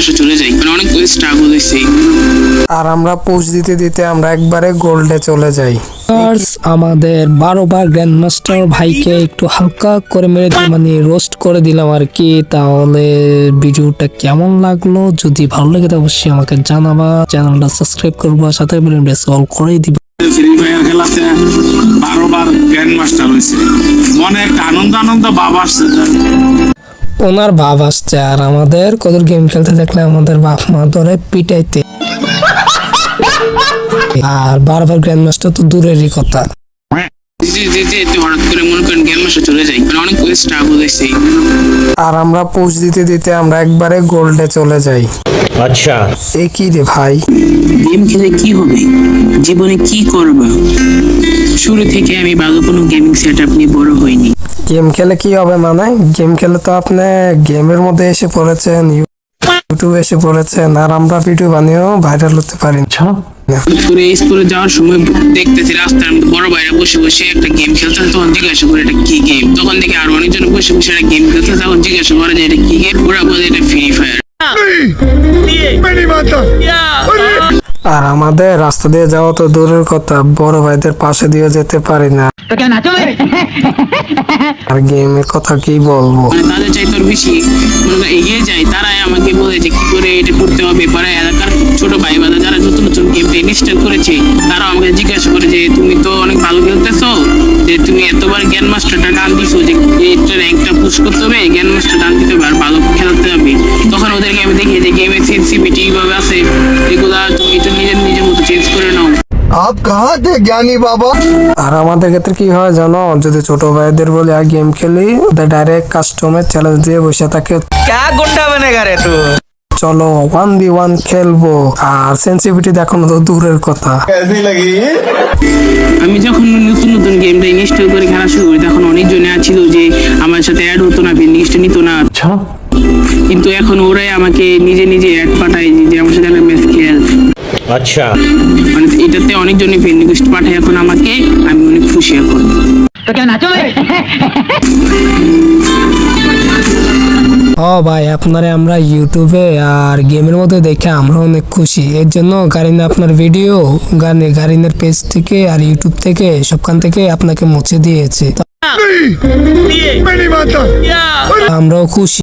মাসে চলে যাই। মানে অনেক স্ট্রাগল হয়েছে। আর আমরা পোস্ট দিতে দিতে আমরা একবারে গোল্ডে চলে যাই। আমাদের বারো বার গ্র্যান্ড ভাইকে একটু হালকা করে মেরে মানে রোস্ট করে দিলাম আর কি। তাহলে ভিডিওটা কেমন লাগল? যদি ভালো লাগে তো অবশ্যই আমাকে জানাবা। চ্যানেলটা সাবস্ক্রাইব করবা সাথে বেল অল করেই দিবা। ফ্রি ফায়ার খেলাতে বারো বার গ্র্যান্ড মাস্টার হয়েছে। মনে একটা আনন্দ আনন্দ ভাব আসছে। তার। ওনার বাপ আসছে আর আমাদের কদর গেম খেলতে দেখলে আমাদের বাপ মা ধরে পিটাইতে। আর বারবার গ্র্যান্ড মাস্টার তো দূরেরই কথা। মানে আর আমরা পোস্ট দিতে দিতে আমরা একবারে গোল্ডে চলে যাই। আচ্ছা। এ কি রে ভাই? গেম খেলে কি হবে? জীবনে কি করবা? শুরু থেকে আমি ভালো কোনো গেমিং সেট আপ নিয়ে বড় হইনি। গেম খেলে কি হবে মানে? গেম খেলে তো আপনি গেমের মধ্যে এসে পড়েছেন ইউটিউবে এসে পড়েছেন আর আমরা ভিডিও বানিয়েও ভাইরাল হতে পারি। করে স্কুলে যাওয়ার সময় দেখতেছি রাস্তার বড় ভাইরা বসে বসে একটা গেম খেলতেছে তখন জিজ্ঞাসা করে এটা কি গেম তখন দেখি আর অনেকজন বসে বসে একটা গেম খেলতেছে তখন জিজ্ঞাসা করে যে এটা কি গেম ওরা বলে এটা ফ্রি ফায়ার আর আমাদের রাস্তা দিয়ে যাওয়া তো দূরের কথা বড় ভাইদের পাশে দিয়ে যেতে পারি না। আর গেমের কথা কি বলব? মানে তাদের চাইতে আরও বেশি এগিয়ে যায় তারাই আমাকে বলে যে কি করে এটা করতে হবে পরে এলাকার ছোট ভাই বাদা যারা নতুন নতুন গেমটা ইনস্টল করেছে তারা আমাকে জিজ্ঞাসা করে যে তুমি তো অনেক ভালো খেলতেছো যে তুমি এতবার জ্ঞান মাস্টারটা ডান দিছো যে এইটা র্যাঙ্কটা পুশ করতে হবে জ্ঞান মাস্টার ডান দিতে হবে আর ভালো খেলতে হবে। তখন ওদেরকে আমি দেখি যে গেমের সেন্সিভিটি আছে। তুমি নিজের নিজের মতো চেঞ্জ করে নাও। আপ কাহা জ্ঞানী বাবা? আর আমাদের ক্ষেত্রে কি হয় জানো যদি ছোট ভাইদের বলে আর গেম খেলি ডাইরেক্ট কাস্টমের চ্যালেঞ্জ দিয়ে বসে থাকে। গুন্ডা তু চলো ওয়ান ওয়ান খেলব। আর সেন্সিটিভিটি দেখানো তো দূরের কথা। আমি যখন নতুন নতুন গেমটা ইনস্টল করে খেলা শুরু করি তখন ছিল যে আমার সাথে অ্যাড হতো না নেক্সট নিত না। আচ্ছা কিন্তু এখন ওরাই আমাকে নিজে নিজে অ্যাড পাঠায় যে আমার সাথে একটা ম্যাচ খেল। আচ্ছা। মানে এটাতে অনেকজনই ফ্রেন্ড রিকোয়েস্ট পাঠায় এখন আমাকে আমি অনেক খুশি এখন। তো কেন নাচো ও ভাই আপনারে আমরা ইউটিউবে আর গেমের মধ্যে দেখে আমরা অনেক খুশি। এর জন্য গারিনা আপনার ভিডিও গানে গারিনার পেজ থেকে আর ইউটিউব থেকে সবখান থেকে আপনাকে মুছে দিয়েছে। আমরাও খুশি।